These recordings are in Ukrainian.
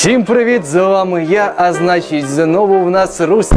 Всім привіт, з вами я, а значить, знову в нас Русь.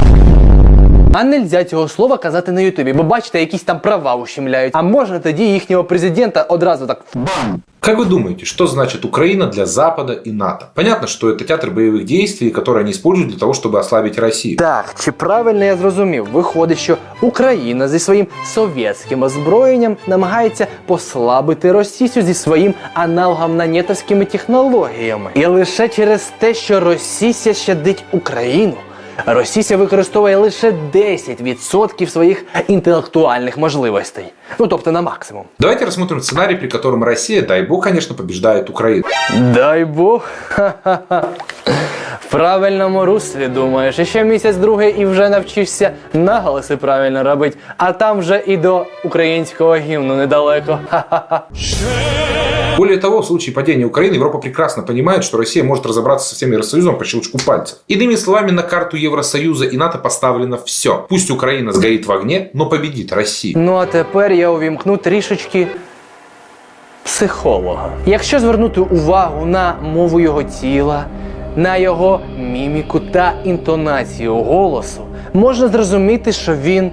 А нельзя цього слова казати на Ютубі, бо бачите, якісь там права ущемляють. А можна тоді їхнього президента одразу так бам. Как вы думаете, что значит Украина для Запада и НАТО? Понятно, что это театр боевых действий, который они используют для того, чтобы ослабить Россию. Так, чи правильно я зрозумів? Виходить, що Україна зі своїм совєтським озброєнням намагається послабити Росію зі своїм аналогом нанєтовськими технологіями. І лише через те, що Росія щадить Україну. Росія використовує лише 10% своїх інтелектуальних можливостей. Ну тобто на максимум. Давайте рассмотрим сценарий, при котором Россия, дай бог, конечно, побеждает Украину. Дай Бог. Ха-ха-ха. Правильному руслі думаєш. І ще місяць другий і вже навчишся наголоси правильно робити, а там вже і до українського гімну недалеко. Ха-ха-ха. Более того, в случае падения Украины Европа прекрасно понимает, что Россия может разобраться со всем Евросоюзом по щелчку пальцев. Иными словами, на карту Евросоюза и НАТО поставлено все. Пусть Украина сгорит в огне, но победит Россия. Ну а тепер я увімкну трішечки психолога. Якщо звернути увагу на мову його тіла, на його міміку та інтонацію голосу, можна зрозуміти, що він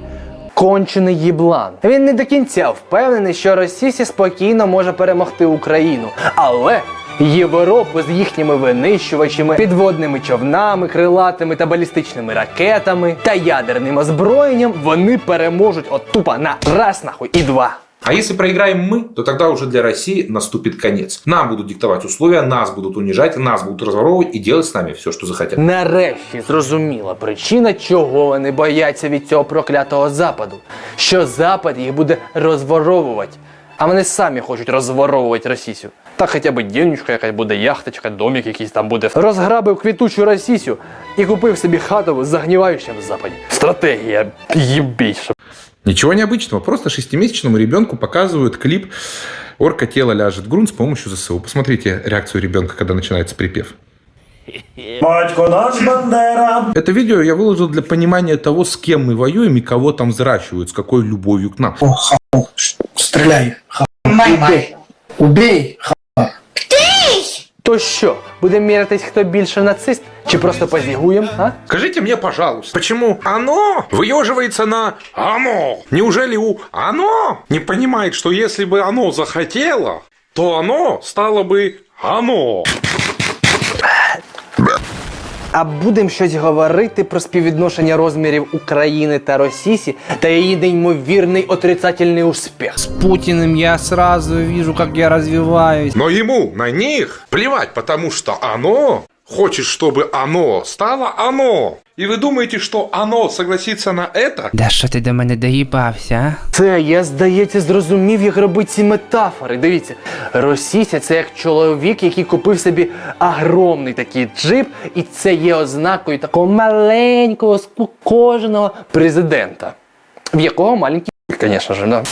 кончений їблан. Він не до кінця впевнений, що Росія спокійно може перемогти Україну, але. Європу з їхніми винищувачами, підводними човнами, крилатими та балістичними ракетами та ядерним озброєнням вони переможуть от тупо на раз нахуй і два. А если проиграем мы, то тогда уже для России наступит конец. Нам будут диктовать условия, нас будут унижать, нас будут разворовывать и делать с нами все, что захотят. Нарешті зрозуміла причина, чого вони бояться від цього проклятого западу. Що запад їх буде розворовувати. А вони самі хочуть розворовувати Росію. Та хоча б дівничка якась буде, яхточка, домик якийсь там буде. Розграбив квітучу Росію і купив собі хату в загніваючому западі. Стратегія їм більше. Ничего необычного, просто шестимесячному ребенку показывают клип «Орка тело ляжет в грунт» с помощью ЗСУ. Посмотрите реакцию ребенка, когда начинается припев. Батько наш Бандера. Это видео я выложил для понимания того, с кем мы воюем и кого там взращивают, с какой любовью к нам. О, хау, стреляй, хау. Убей. Убей, хау. То що, будемо мірятись, хто більше нацист? Чи просто позігуємо, а? Скажите мне, пожалуйста, почему оно выеживается на оно? Неужели у оно не понимает, что если бы оно захотело, то оно стало бы оно? А будемо щось говорити про співвідношення розмірів України та Росії та її неймовірний отрицательний успіх. З Путіним я сразу вижу, как я развиваюсь. Но йому на них плевать, потому що оно хочет, чтобы оно стало оно. И вы думаете, что оно согласится на это? Да що ти до мене доїбався, а? Це я, здається, зрозумів, як робити ці метафори. Дивіться, Росіся це як чоловік, який купив собі огромний такий джип, і це є ознакою такого маленького, скукоженого президента, в якого маленький, звісно ж, да.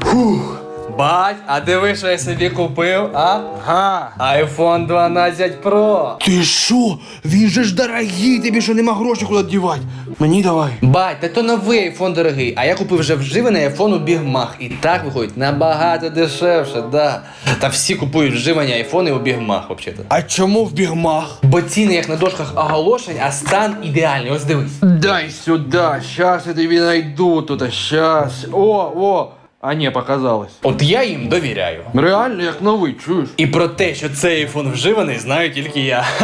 Фух. Бать, а диви, що я собі купив, а? Ага. iPhone 12 Pro. Ти що? Він же ж дорогий, тобі що нема грошей куди дівати. Мені давай. Бать, та то новий айфон дорогий, а я купив вже вживаний айфон у бігмах. І так виходить набагато дешевше, да. Та всі купують вживані айфони у бігмах, взагалі. А чому в бігмах? Бо ціни як на дошках оголошень, а стан ідеальний. Ось дивись. Дай сюди, щас я тобі найду тут, щас. О, о. А ні, показалось. От я їм довіряю. Реально, як новий, чуєш? І про те, що цей айфон вживаний, знаю тільки я.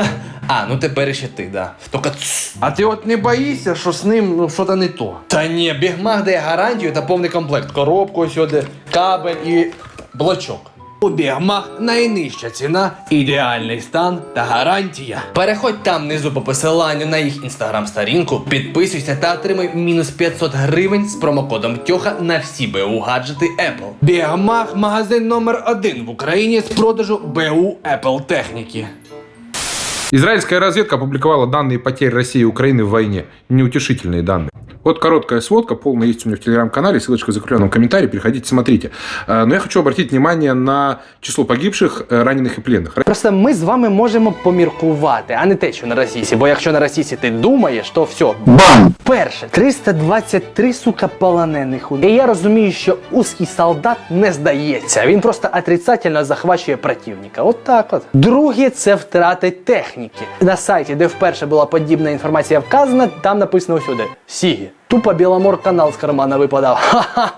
А, ну тепер ще ти, да. Тільки цс. А ти от не боїшся, що з ним ну, що-то не то. Та ні, бігмах дає гарантію та повний комплект. Коробку сюди, кабель і блочок. У бігмах найнижча ціна, ідеальний стан та гарантія. Переходь там внизу по посиланню на їх інстаграм-сторінку, підписуйся та отримай мінус 500 гривень з промокодом Тьоха на всі БУ гаджети Apple. Бігмах магазин номер один в Україні з продажу БУ Apple техніки. Израильская разведка опубликовала данные потерь России и Украины в войне. Неутешительные данные. Вот короткая сводка, полная есть у меня в телеграм-канале, ссылочка в закрепленном комментарии, переходите, смотрите. Э, Но я хочу обратить внимание на число погибших, э, раненых и пленных. Просто ми з вами можемо поміркувати, а не те, що на російсі. Бо якщо на російсі ти думаєш, то все. Бам! Перше, 323 сука полонених. І я розумію, що узкий солдат не здається. Він просто отрицательно захвачує противника. От так от. Друге, це втрати техніки. На сайті, де вперше була подібна інформація вказана, там написано усюди Сігі. Тупо Біломор канал з кармана випадав. Ха-ха.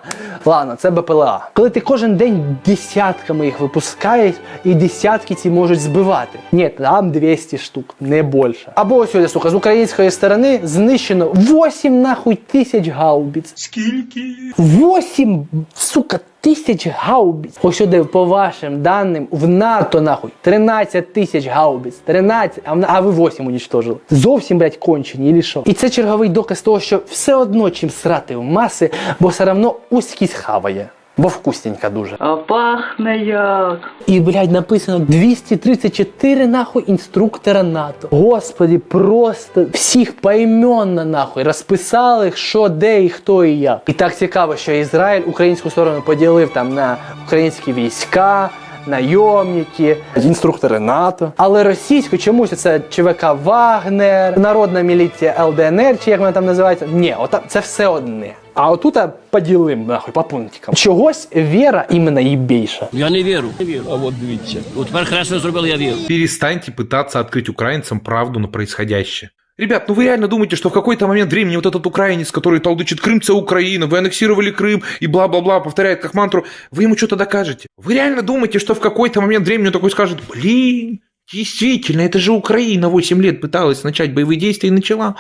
Ладно, це БПЛА. Коли ти кожен день десятками їх випускаєш, і десятки ці можуть збивати. Ні, там 200 штук, не більше. Або ось сюди, сука, з української сторони знищено 8 нахуй тисяч гаубіц. Скільки? 8, сука, тисяч гаубіц. Ось сюди, по вашим даним, в НАТО нахуй 13 тисяч гаубіц. 13, а, а ви 8 унічтожили. Зовсім, блядь, кончені, і що? І це черговий доказ того, що все одно чим срати в маси, бо все одно узкість хаває. Бо вкусненька дуже. А пахне як. І, блядь, написано 234 нахуй інструктора НАТО. Господи, просто всіх поіменно нахуй розписали, що, де і хто і як. І так цікаво, що Ізраїль українську сторону поділив там на українські війська. Найомники, інструктори НАТО. Але російську чомусь це ЧВК Вагнер, Народна міліція ЛДНР, чи як вона там називається. Ні, ота це все одне. А отут поділим нахуй по пунктикам. Чогось віра іменно їй більша. Я не вірю. Не вірю. А от дивіться. От тепер хорошо зробили, я вірю. Перестаньте пытаться открыть украинцам правду на происходящее. Ребят, ну вы реально думаете, что в какой-то момент времени вот этот украинец, который толдычит Крым, это Украина, вы аннексировали Крым и бла-бла-бла, повторяет как мантру, вы ему что-то докажете? Вы реально думаете, что в какой-то момент времени он такой скажет, блин, действительно, это же Украина 8 лет пыталась начать боевые действия и начала.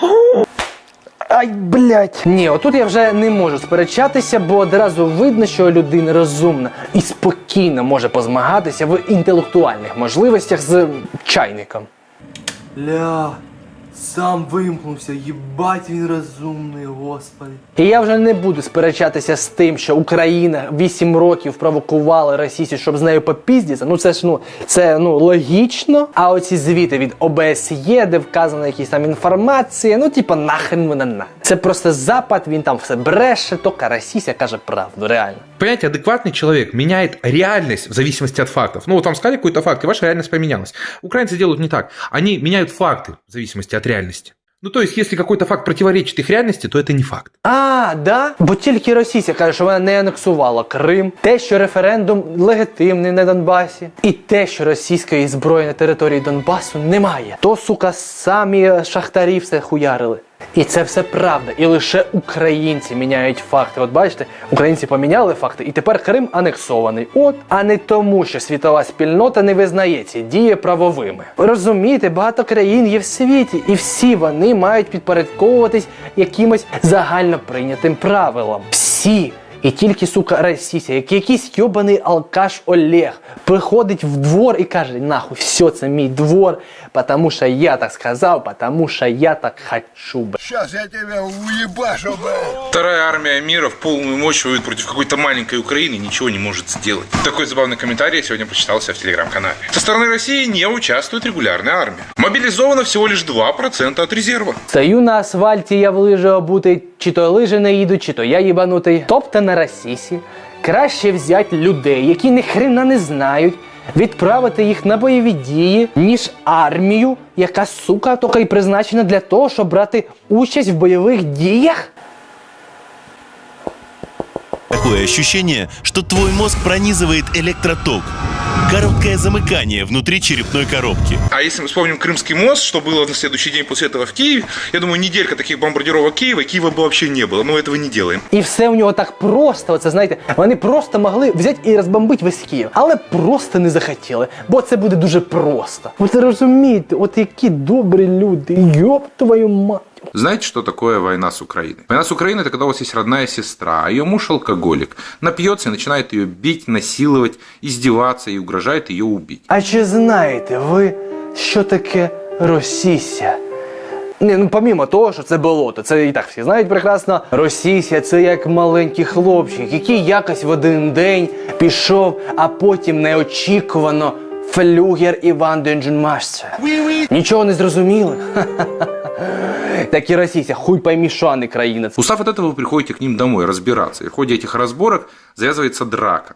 Ай, блядь. Ні, отут я вже не можу сперечатися, бо одразу видно, що людина розумна і спокійно може позмагатися в інтелектуальних можливостях з чайником. Ля, сам вимкнувся, їбать він розумний, господи. І я вже не буду сперечатися з тим, що Україна 8 років провокувала Росію, щоб з нею попіздіться. Ну це ж ну це ну логічно. А оці звіти від ОБСЄ, де вказана якісь там інформація, ну типа нахрен вона на. Це просто запад, він там все бреше, тільки Росія каже правду, реально. Понимаете, адекватный человек меняет реальность в зависимости от фактов. Ну, вот вам сказали какой-то факт, и ваша реальность поменялась. Украинцы делают не так. Они меняют факты в зависимости от реальности. Ну, то есть, если какой-то факт противоречит их реальности, то это не факт. А, да? Бо тільки Росія каже, що вона не анексувала Крим, те, що референдум легітимний на Донбасі, і те, що російської зброї на території Донбасу немає. То, сука, самі шахтарі все хуярили. І це все правда. І лише українці міняють факти. От бачите, українці поміняли факти, і тепер Крим анексований. От, а не тому, що світова спільнота не визнає ці дії правовими. Ви розумієте, багато країн є в світі, і всі вони мають підпорядковуватись якимось загально прийнятим правилам. Всі. І тільки, сука, Росія, як якийсь йобаний алкаш Олег, приходить в двор і каже: нахуй, все, це мій двор, потому що я так сказав, потому що я так хочу. б». Сейчас я тебя уебашу, блядь. Вторая армия мира в полную мощь воюет против какой-то маленькой Украины и ничего не может сделать. Такой забавный комментарий я сегодня прочитал у себя в телеграм-канале. Со стороны России не участвует регулярная армия. Мобилизовано всего лишь 2% от резерва. Стою на асфальті, я в лижі обутий, чи то лижі не їдуть, чи то я їбанутий. Тобто на Росісі краще взяти людей, які ні хрена не знають, відправити їх на бойові дії, ніж армію, яка сука тільки й призначена для того, щоб брати участь в бойових діях. Такое ощущение, что твой мозг пронизывает электроток. Короткое замыкание внутри черепной коробки. А если мы вспомним Крымский мост, что было на следующий день после этого в Киеве, я думаю, неделька таких бомбардировок Киева, Киева бы вообще не было. Но этого не делаем. І все у нього так просто. Оце знаєте, вони просто могли взяти і розбомбити весь Київ, але просто не захотіли, бо це буде дуже просто. Ви це розумієте, от які добрі люди, йоп твою мать. Знаете, что такое война с Украиной? Война с Украиной – это когда у вас есть родная сестра, а ее муж алкоголик, напьется и начинает ее бить, насиловать, издеваться и угрожает ее убить. А чи знаєте ви, що таке Росісія? Ні, ну помімо того, що це болото, це і так всі знають прекрасно. Росісія це як маленький хлопчик, який якось в один день пішов, а потім неочікувано флюгер Іван Дендженмашця. Нічого не зрозуміли? Так і Росія, хуй поймі, що а не країна. Устав от этого, вы приходите к ним домой разбираться. И в ходе этих разборок завязывается драка.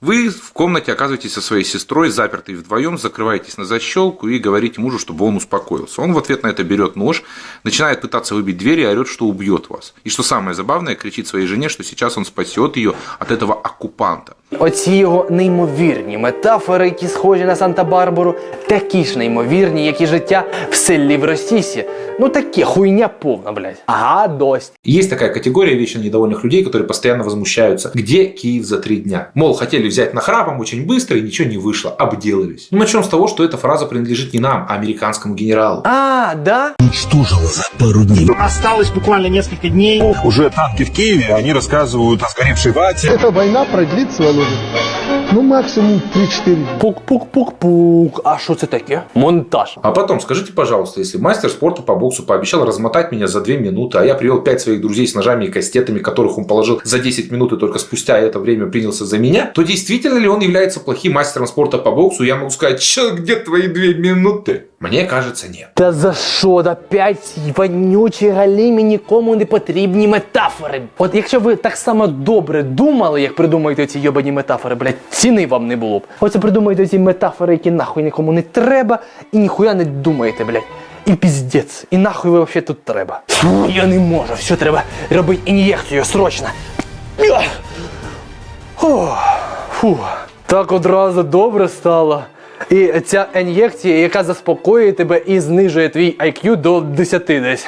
Вы в комнате оказываетесь со своей сестрой, запертой вдвоем, закрываетесь на защелку и говорите мужу, чтобы он успокоился. Он в ответ на это берет нож, начинает пытаться выбить дверь и орет, что убьет вас. И что самое забавное, кричит своей жене, что сейчас он спасет ее от этого оккупанта. Оці його неймовірні метафори, які схожі на Санта-Барбару, такі ж неймовірні, як і життя в селі в Росісі. Ну таке хуйня повна, блядь. Ага, дось. Есть такая категория вечно недовольных людей, которые постоянно возмущаются. Где Киев за три дня? Мол, хотели взять нахрапом очень быстро и ничего не вышло, обделались. Ну, начнем с того, что эта фраза принадлежит не нам, а американскому генералу. А, да? Осталось буквально несколько дней. Уже танки в Киеве, они рассказывают о сгоревшей вате. Эта война продлится, Володя, ну максимум 3-4 дня. Пук-пук-пук-пук. А що це таке? Монтаж. А потом, скажите, пожалуйста, если мастер спорта по боксу пообещал размотать меня за 2 минуты, а я привел 5 своих друзей с ножами и кастетами, которых он положил за 10 минут и только спустя это время принялся за меня, то действительно ли он является плохим мастером спорта по боксу? Я могу сказать, что где твои 2 минуты? Мне кажется, нет. Та за що? Да п'ять вонючі галімі нікому не потрібні метафори. От якщо ви так само добре думали, як придумаєте ці йобані метафори, блядь, ціни вам не було б. Оце придумаєте ці метафори, які нахуй нікому не треба, і ніхуя не думаєте, блядь. І піздець, і нахуй ви взагалі тут треба. Фу, я не можу, все треба робити ін'єкцію срочно. Фу, фу. Так одразу добре стало. І ця ін'єкція, яка заспокоює тебе і знижує твій IQ до 10 десь.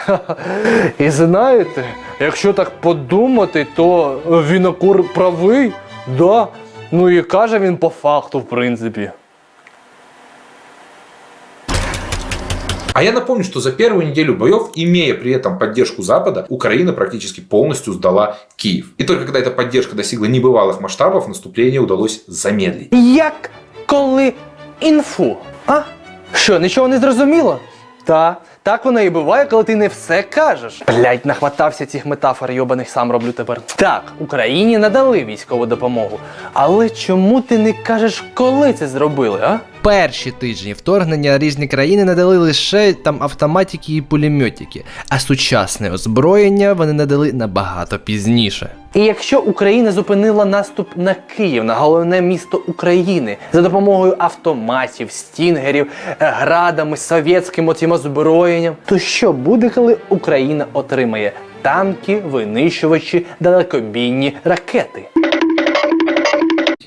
І знаєте, якщо так подумати, то Вінокур правий, да. Ну і каже він по факту, в принципі. А я напомню, что за первую неделю боев, имея при этом поддержку Запада, Украина практически полностью сдала Киев. И только когда эта поддержка достигла небывалых масштабов, наступление удалось замедлить. Як коли інфу? А? Що, нічого не зрозуміло? Та, Так воно і буває, коли ти не все кажеш. Блять, нахватався цих метафор, йобаних сам роблю тепер. Так, Україні надали військову допомогу. Але чому ти не кажеш, коли це зробили, а? Перші тижні вторгнення різні країни надали лише там автоматики і пулеметики, а сучасне озброєння вони надали набагато пізніше. І якщо Україна зупинила наступ на Київ, на головне місто України, за допомогою автоматів, стінгерів, е, градами, совєтським оцім озброєнням, то що буде, коли Україна отримає танки, винищувачі, далекобійні ракети?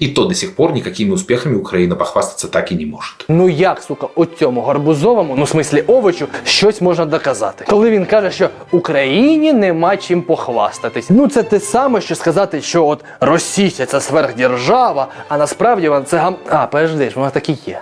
И то до сих пор никакими успехами Украина похвастаться так и не может. Ну як, сука, у цьому гарбузовому, ну в смислі овочу, щось можна доказати. Коли він каже, що Україні нема чим похвастатись. Ну це те саме, що сказати, що от Росія це сверхдержава, а насправді вона це гам. А, подожди, ж, вона так і є.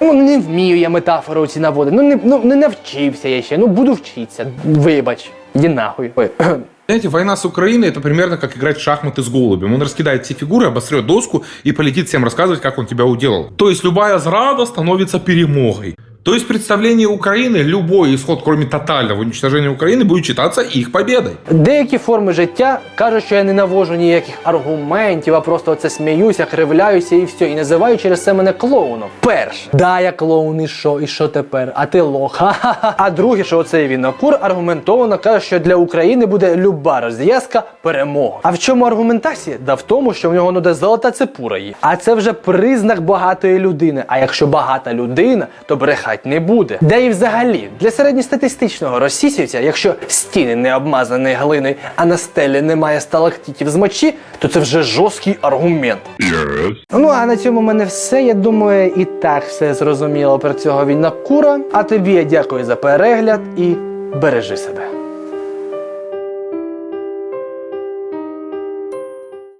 Ну, не вмію я метафори ці наводити. Ну не, ну, не навчився я ще. Ну буду вчитися. Вибач. Іди нахуй. Ой. Знаете, война с Украиной это примерно как играть в шахматы с голубем. Он раскидает все фигуры, обосрет доску и полетит всем рассказывать, как он тебя уделал. То есть любая зрада становится перемогой. То есть представление Украины, любой исход, кроме тотального уничтожения Украины, будет считаться их победой. Деякі форми життя кажуть, що я не навожу ніяких аргументів, а просто оце сміюся, кривляюся і все. І називають через це мене клоуном. Перше, да, я клоун, і що, і що тепер? А ти лох. А друге, що оцей вінокур аргументовано каже, що для України буде люба розв'язка перемога. А в чому аргументація? Да в тому, що в нього ну де золота цепура є. А це вже признак багатої людини. А якщо багата людина, то брехать не буде. Де і взагалі для середньостатистичного російсівця, якщо стіни не обмазані глиною, а на стелі немає сталактитів з мочі, то це вже жорсткий аргумент. Ну а на цьому в мене все. Я думаю, і так все зрозуміло про цього війна кура. А тобі я дякую за перегляд і бережи себе.